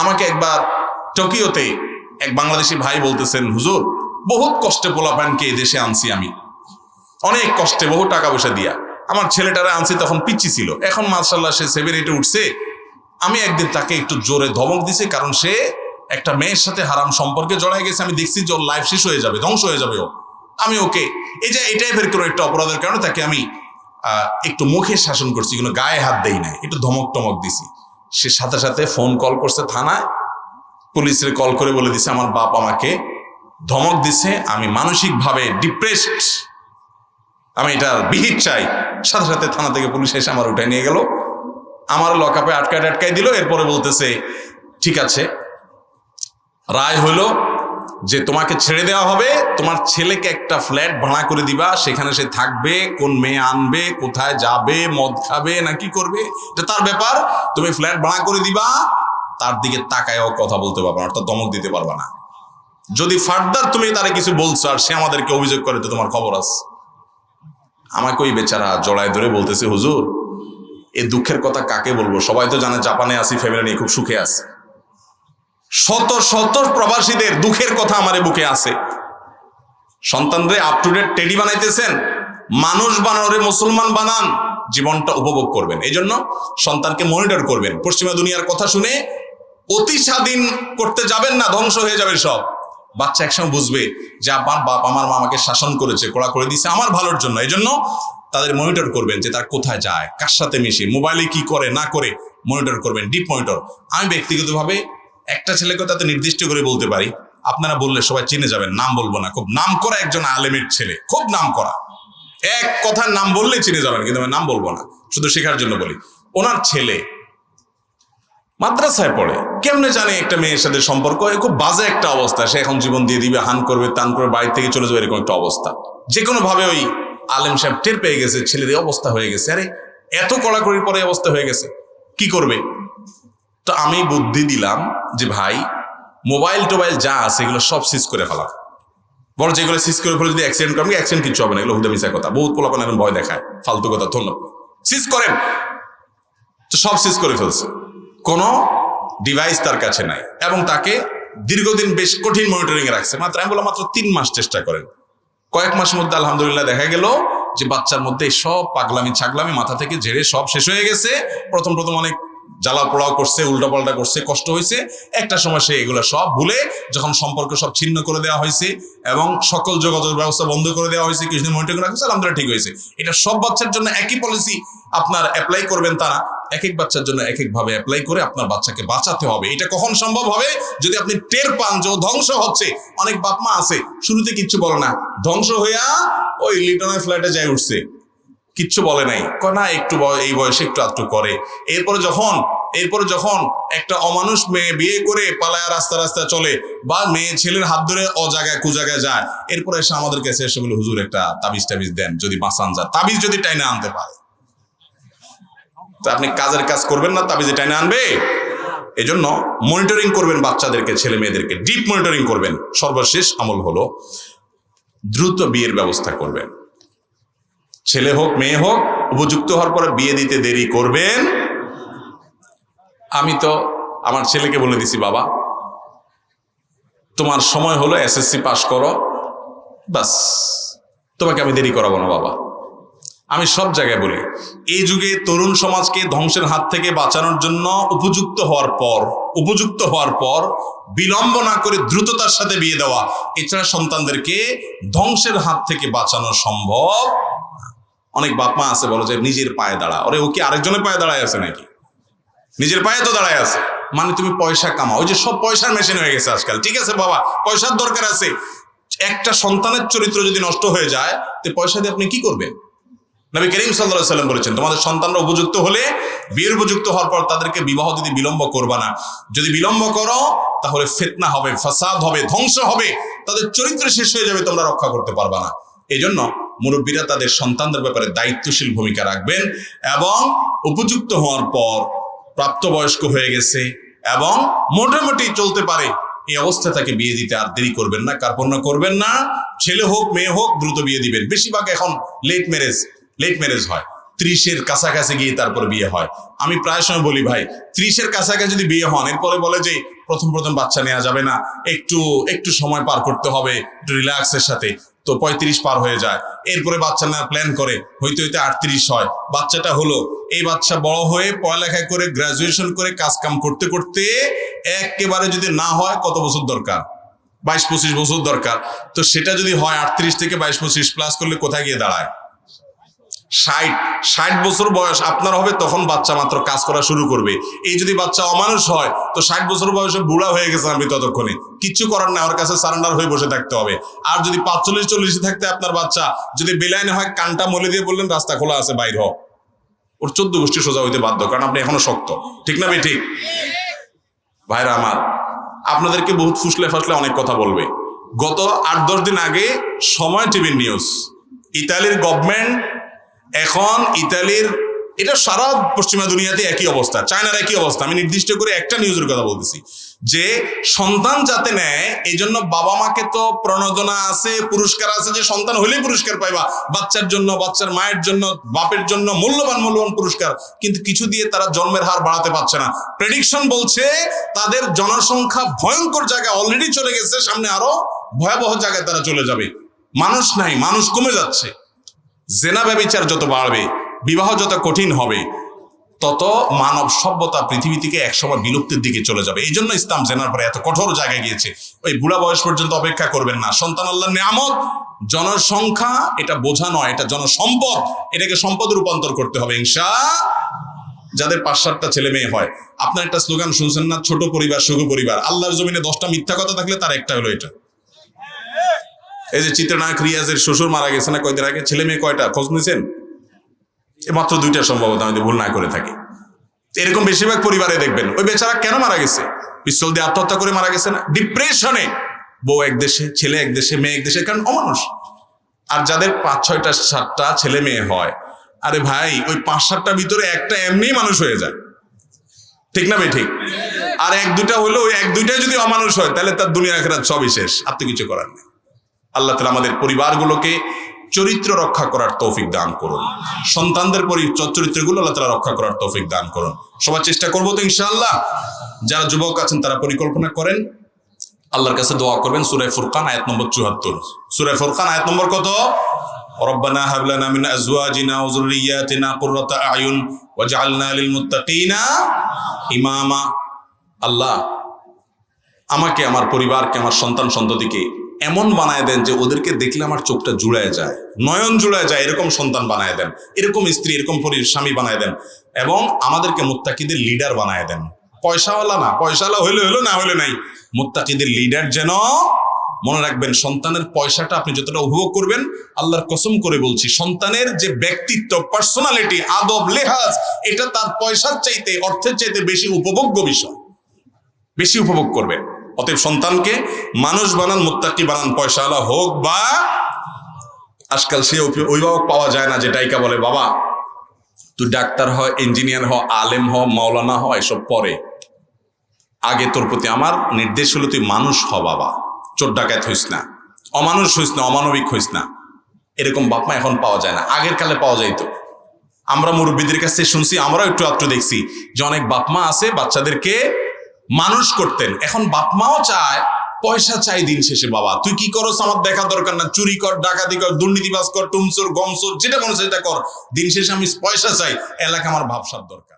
আমাকে একবার টোকিওতে এক বাংলাদেশি ভাই বলতেছেন, হুজুর, বহুত কষ্টে পোলাপানকে দেশে আনছি আমি। অনেক কষ্টে বহু টাকা পয়সা দিয়া। আমার ছেলেটারা আনছি তখন পিচ্ছি ছিল। এখন মার্শাল্লাহ সে সেভেন এইটে উঠছে। আমি একদিন তাকে একটু জোরে ধমক দিছি কারণ সে একটা মেয়ের সাথে হারাম সম্পর্কে জড়ায় গেছে। আমি দেখছি যে ওর লাইফ শেষ হয়ে যাবে, ধ্বংস হয়ে যাবে ও। আমি ওকে, এই যে এটাই ফের কোনো একটা অপরাধের কারণে তাকে আমি একটু মুখে শাসন করছি, কোনো গায়ে হাত দেই নাই। একটু ধমক টমক দিছি। সে সাথে সাথে ফোন কল করছে থানায়। পুলিশের কল করে বলে দিছে, আমার বাপ আমাকে ধমক দিছে, আমি মানসিকভাবে ডিপ্রেসড আমি এটা বিহিত চাই। সাথে সাথে থানা থেকে পুলিশ এসে আমার উঠায় নিয়ে গেল। আমার লকআপে আটকায় আটকায় দিল, এরপরে বলতেছে, ঠিক আছে। রায় হলো যে তোমাকে ছেড়ে দেওয়া হবে, তোমার ছেলেকে একটা ফ্ল্যাট ভাড়া করে দিবা, সেখানে সে থাকবে, কোন মেয়ে আনবে, কোথায় যাবে, মদ খাবে না কি করবে, এটা তার ব্যাপার। তুমি ফ্ল্যাট ভাড়া করে দিবা, তার দিকে তাকায়ও কথা বলতে পারবা না, অর্থাৎ দমক দিতে পারবা না। যদি ফার্দার তুমি তারে কিছু বলছো আর সে আমাদেরকে অভিযোগ করে, তো তোমার খবর আছে। আমাকে ওই বেচারা জড়ায় ধরে বলতেছে, হুজুর এই দুঃখের কথা কাকে বলব? সবাই তো জানে জাপানে আসি ফ্যামিলি নিয়ে খুব সুখে আছে। শত শত প্রবাসীদের দুঃখের কথা আমারে বুকে আছে। সন্তানদের আপ টু ডেট টেডি বানাইতেছেন, মানুষ বানানোরে মুসলমান বানান, জীবনটা উপভোগ করবেন। এই জন্য সন্তানকে মনিটর করবেন। পশ্চিমা দুনিয়ার কথা শুনে অতি স্বাধীন করতে যাবেন না, ধ্বংস হয়ে যাবে সব। বাচ্চা একসময় বুঝবে যে আমার বাপ আমার মা আমাকে শাসন করেছে, কোড়া করে দিছে আমার ভালোর জন্য। এই জন্য তাদের মনিটর করবেন যে তার কোথায় যায়, কার সাথে মিশে মোবাইলে কি করে, না করে মনিটর করবেন ডিপ মনিটর আমি ব্যক্তিগতভাবে একটা ছেলেকে তাতে নির্দিষ্ট করে বলতে পারি। আপনারা বললে সবাই চিনে যাবেন, নাম বলব না। খুব নাম করা একজন আলেমের ছেলে, খুব নাম করা। এক কথার নাম বললেই চিনে যাবেন, কিন্তু আমি নাম বলব না, শুধু শেখার জন্য বলি। ওনার ছেলে মাদ্রাসায় পড়ে, কেমনে জানে একটা মেয়ের সাথে সম্পর্ক? খুব বাজে একটা অবস্থা, সে এখন জীবন দিয়ে দিবে, হান করবে, তান করবে বাড়ি থেকে চলে যাবে, এরকম একটা অবস্থা। যে কোনো ভাবে ওই আলেম সাহেব টের পেয়ে গেছে ছেলেদের অবস্থা হয়ে গেছে। আরে, এত কড়াকড়ির পরে অবস্থা হয়ে গেছে। কি করবে? তো আমি বুদ্ধি দিলাম যে ভাই মোবাইল টোবাইল যা আছে এগুলো সব সিজ করে ফেলা বড় যেগুলো সিজ করে ফেলে যদি অ্যাক্সিডেন্ট করেন অ্যাক্সিডেন্ট কিছু হবে না, এগুলো হুদা মিশা কথা। বহুত পোলাপান এখন ভয় দেখায়, ফালতু কথা, ধন্যবাদ। সিজ করেন। তো সব সিজ করে ফেলছে। কোনো ডিভাইস তার কাছে নাই এবং তাকে দীর্ঘদিন বেশ কঠিন মনিটরিং এ রাখছে। মাত্র আমি বললাম, মাত্র তিন মাস চেষ্টা করেন। কয়েক মাসের মধ্যে আলহামদুলিল্লাহ দেখা গেল যে বাচ্চার মধ্যে সব পাগলামি, ছাগলামি মাথা থেকে ঝেড়ে সব শেষ হয়ে গেছে। প্রথম প্রথম অনেক জ্বালা পোড়াও করছে, উল্টাপাল্টা করছে, কষ্ট হয়েছে। একটা সময় সে এগুলো সব ভুলে যখন সম্পর্ক সব ছিন্ন করে দেওয়া হয়েছে এবং সকল যোগাযোগ ব্যবস্থা বন্ধ করে দেওয়া হয়েছে, কিছুদিন মনিটরিং রাখছে আলহামদুলিল্লাহ ঠিক হয়েছে। এটা সব বাচ্চার জন্য একই পলিসি আপনার অ্যাপ্লাই করবেন তারা। এক এক বাচ্চার জন্য এক এক ভাবে অ্যাপ্লাই করে আপনার বাচ্চাকে বাঁচাতে হবে। এটা কখন সম্ভব হবে? যদি আপনি টের পান যে ধ্বংস হচ্ছে, অনেক বাপমা আছে, শুরুতে কিচ্ছু বলে না। ধ্বংস হইয়া ওই লিটনের ফ্ল্যাটে যাই উঠছে। কিচ্ছু বলে নাই। না, একটু এই বয়সে একটু আধটু করে। এরপরে যখন এরপরে যখন একটা অমানুষ মেয়ে বিয়ে করে পালায়া রাস্তা রাস্তা চলে বা মেয়ে ছেলের হাত ধরে অ জায়গায় কু জায়গায় যায়, এরপরে এসে আমাদের কাছে এসে বলে, হুজুর, একটা তাবিজ টাবিজ দেন, যদি বাঁচান যায়। তাবিজ যদি টাইনে আনতে পারে। তা আপনি কাজের কাজ করবেন না, তাবিজে টাইনে আনবে? এই জন্য মনিটরিং করবেন বাচ্চাদেরকে, ছেলে মেয়েদেরকে। ডিপ মনিটরিং করবেন। সর্বশেষ আমল হলো, দ্রুত বিয়ের ব্যবস্থা করবেন। ছেলে হোক, মেয়ে হোক, উপযুক্ত হওয়ার পরে বিয়ে দিতে দেরি করবেন। আমি তো আমার ছেলেকে বলে দিছি, বাবা, তোমার সময় হলো, এসএসসি পাশ করো। বাস তোমাকে আমি দেরি করাবো না, বাবা। আমি সব জায়গায় বলি, এই যুগে তরুণ সমাজকে ধ্বংসের হাত থেকে বাঁচানোর জন্য উপযুক্ত হওয়ার পর, উপযুক্ত হওয়ার পর বিলম্ব না করে দ্রুততার সাথে বিয়ে দেওয়া, এছাড়া সন্তানদেরকে ধ্বংসের হাত থেকে বাঁচানো সম্ভব অনেক বাপ মা আছে, বলো যে নিজের পায়ে দাঁড়া ওরে ও কি আরেকজনের পায়ে দাঁড়ায় আছে নাকি? নিজের পায়ে তো দাঁড়ায় আছে। মানে তুমি পয়সা কামাও। ওই যে সব পয়সার মেশিন হয়ে গেছে আজকাল। ঠিক আছে বাবা, পয়সার দরকার আছে। একটা সন্তানের চরিত্র যদি নষ্ট হয়ে যায়, তো পয়সা দিয়ে আপনি কি করবেন? নবী করিম সাল্লাহ সাল্লাম বলেছেন, তোমাদের সন্তানরা উপযুক্ত হলে বিয়ের উপযুক্ত হওয়ার পর তাদেরকে বিবাহ যদি বিলম্ব করবা না। যদি বিলম্ব করো, তাহলে ফেতনা হবে, ফাসাদ হবে, ধ্বংস হবে। তাদের চরিত্র শেষ হয়ে যাবে, তোমরা রক্ষা করতে পারবা না। এই জন্য মুরব্বীরা তাদের সন্তানদের ব্যাপারে দায়িত্বশীল ভূমিকা রাখবেন এবং উপযুক্ত হওয়ার পর প্রাপ্তবয়স্ক হয়ে গেছে এবং মোটামুটি চলতে পারে। এই অবস্থা তাকে বিয়ে দিতে আর দেরি করবেন না, কার্পণ্য করবেন না। ছেলে হোক, মেয়ে হোক, দ্রুত বিয়ে দিবেন। বেশিরভাগ এখন লেট ম্যারেজ লেট ম্যারেজ হয়। ত্রিশের কাছাকাছি গিয়ে তারপর বিয়ে হয়। আমি প্রায় সময় বলি, ভাই, ত্রিশের কাছাকাছি যদি বিয়ে হন, এরপরে বলে যে প্রথম প্রথম বাচ্চা নেওয়া যাবে না। একটু একটু সময় পার করতে হবে, একটু রিল্যাক্সের সাথে। তো পঁয়ত্রিশ পার হয়ে যায়। এরপরে বাচ্চা নেওয়ার প্ল্যান করে। হইতে হইতে আটত্রিশ হয়। বাচ্চাটা হলো, এই বাচ্চা বড় হয়ে পড়ালেখা করে গ্রাজুয়েশন করে কাজকাম করতে করতে একেবারে যদি না হয়, কত বছর দরকার? বাইশ পঁচিশ বছর দরকার। তো সেটা যদি হয় আটত্রিশ থেকে বাইশ পঁচিশ প্লাস করলে কোথায় গিয়ে দাঁড়ায়? ষাট ষাট বছর বয়স আপনার হবে, তখন বাচ্চা মাত্র কাজ করা শুরু করবে। এই যদি বাচ্চা অমানুষ হয়, তো ষাট বছর বয়সে বুড়া হয়ে গেছে আমি ততক্ষণে। কিচ্ছু করার না ওর কাছে সারেন্ডার হয়ে বসে থাকতে হবে। আর যদি পাঁচচল্লিশ, চল্লিশে থাকতে আপনার বাচ্চা, যদি বেলাইনে হয়, কানটা মলে দিয়ে বললেন, রাস্তা খোলা আছে, বাইর হ। ওর চোদ্দ গোষ্ঠী সোজা হইতে বাধ্য, কারণ আপনি এখনও শক্ত। ঠিক না ভাই, ঠিক? ভাইরা আমার, আপনাদেরকে বহুত ফুসলে ফাসলে অনেক কথা বলবে। গত আট, দশ দিন আগে সময় টিভির নিউজ, ইতালির গভর্নমেন্ট এখন ইতালির, এটা সারা পশ্চিমা দুনিয়াতে একই অবস্থা, চায়নার একই অবস্থা। আমি নির্দিষ্ট করে একটা নিউজের কথা বলতেছি, যে সন্তান যাতে নেয় এই জন্য বাবা মাকে তো প্রণোদনা আছে, পুরস্কার আছে, যে সন্তান হলেই পুরস্কার পাইবা। বাচ্চার জন্য, বাচ্চার মায়ের জন্য, বাপের জন্য মূল্যবান মূল্যবান পুরস্কার, কিন্তু কিছু দিয়ে তারা জন্মের হার বাড়াতে পারছে না। প্রেডিকশন বলছে, তাদের জনসংখ্যা ভয়ঙ্কর জায়গায় অলরেডি চলে গেছে, সামনে আরও ভয়াবহ জায়গায় তারা চলে যাবে। মানুষ নাই, মানুষ কমে যাচ্ছে। জেনা ব্যবিচার যত বাড়বে, বিবাহ যত কঠিন হবে, তত মানব সভ্যতা পৃথিবী থেকে একসময় বিলুপ্তির দিকে চলে যাবে। এই জন্য ইসলাম জেনার পরে এত কঠোর জায়গায় গিয়েছে। ওই বুড়া বয়স পর্যন্ত অপেক্ষা করবেন না। সন্তান আল্লাহ নিয়ামত, জনসংখ্যা, এটা বোঝা নয়, এটা জনসম্পদ, এটাকে সম্পদ রূপান্তর করতে হবে, ইনশা যাদের পাঁচ সাতটা ছেলে মেয়ে হয়। আপনার একটা স্লোগান শুনছেন না? ছোট পরিবার, সুখ পরিবার। আল্লাহর জমিনে দশটা মিথ্যা কথা থাকলে তার একটা হলো এটা। এই যে চিত্রনায়ক রিয়াজের শ্বশুর মারা গেছে না কয়দিন আগে? ছেলে মেয়ে কয়টা? খোঁজ নিয়েছেন মাত্র দুইটা সম্ভবত আমি ভুল না করে থাকি। এরকম বেশিরভাগ পরিবারে দেখবেন। ওই বেচারা কেন মারা গেছে? পিস্তল দিয়ে আত্মহত্যা করে মারা গেছে না? ডিপ্রেশনে বউ এক দেশে, ছেলে এক দেশে, মেয়ে এক দেশে, কারণ অমানুষ। আর যাদের পাঁচ, ছয়টা, সাতটা ছেলে মেয়ে হয়, আরে ভাই, ওই পাঁচ, সাতটার ভিতরে একটা এমনিই মানুষ হয়ে যায়। ঠিক না ভাই, ঠিক? আর এক, দুইটা হলো, ওই এক, দুইটাই যদি অমানুষ হয়, তাহলে তার দুনিয়া খেরাত সবই শেষ। আর তো কিছু করার নেই। আল্লাহ তালা আমাদের পরিবারগুলোকে চরিত্র রক্ষা করার তৌফিক দান করুন সন্তানদের পরি- চ- চরিত্রগুলো আল্লাহ তালা রক্ষা করার তৌফিক দান করুন সবার চেষ্টা করবো তো ইনশাআল্লাহ যারা যুবক আছেন তারা পরিকল্পনা করেন আল্লাহর কাছে দোয়া করবেন সুরায় ফুরকান আয়াত নম্বর চুয়াত্তর সুরায় ফুরকান আয়াত নম্বর কত ربنا هب لنا من ازواجنا وذرياتنا قرة اعين واجعلنا للمتقين ইমামা আল্লাহ আমাকে আমার পরিবারকে আমার সন্তান সন্ততিকে এমন বানায় দেন যে ওদেরকে দেখলে আমার চোখটা জুড়ায় যায়, নয়ন জুড়ায় যায়, এরকম সন্তান বানায় দেন, এরকম স্ত্রী, এরকম স্বামী বানায় দেন এবং আমাদেরকে মুত্তাকিদের লিডার বানায় দেন। পয়সাওয়ালা না, পয়সাওয়ালা হইলে হইল, না হইলে নাই। মুত্তাকিদের লিডার যেন, মনে রাখবেন, সন্তানের পয়সাটা আপনি যতটা উপভোগ করবেন, আল্লাহর কসম করে বলছি, সন্তানের যে ব্যক্তিত্ব পার্সোনালিটি আদব, লেহাজ, এটা তার পয়সার চাইতে, অর্থের চাইতে বেশি উপভোগ্য বিষয়। বেশি উপভোগ করবেন অতএব সন্তানকে মানুষ বানান, মুত্তাকি বানান পয়সাওয়ালা হোক বা আজকাল সে অভি- অভিভাবক পাওয়া যায় না যে ডাইকা বলে, বাবা, তুই ডাক্তার হ ইঞ্জিনিয়ার হ, আলেম হ, মাওলানা হ, এসব পরে। আগে তোর প্রতি আমার নির্দেশ হলো, তুই মানুষ হ, বাবা। চোর ডাকাত হইস না। অমানুষ হইস না, অমানবিক হইস না। এরকম বাপমা এখন পাওয়া যায় না। আগের কালে পাওয়া যাইতো। আমরা মুরব্বীদের কাছে শুনছি, আমরাও একটু আত্ম দেখছি যে অনেক বাপমা আছে, বাচ্চাদেরকে মানুষ করতেন। এখন বাপ মাও চায়, পয়সা চাই দিন শেষে, বাবা। তুই কি করস আমার দেখা দরকার না। চুরি কর, ডাকাতি কর দুর্নীতিবাস কর, টুমচোর, গমচোর, যেটা মনে সেটা কর। দিন শেষে আমি পয়সা চাই, এলাকা আমার ভাবসার দরকার।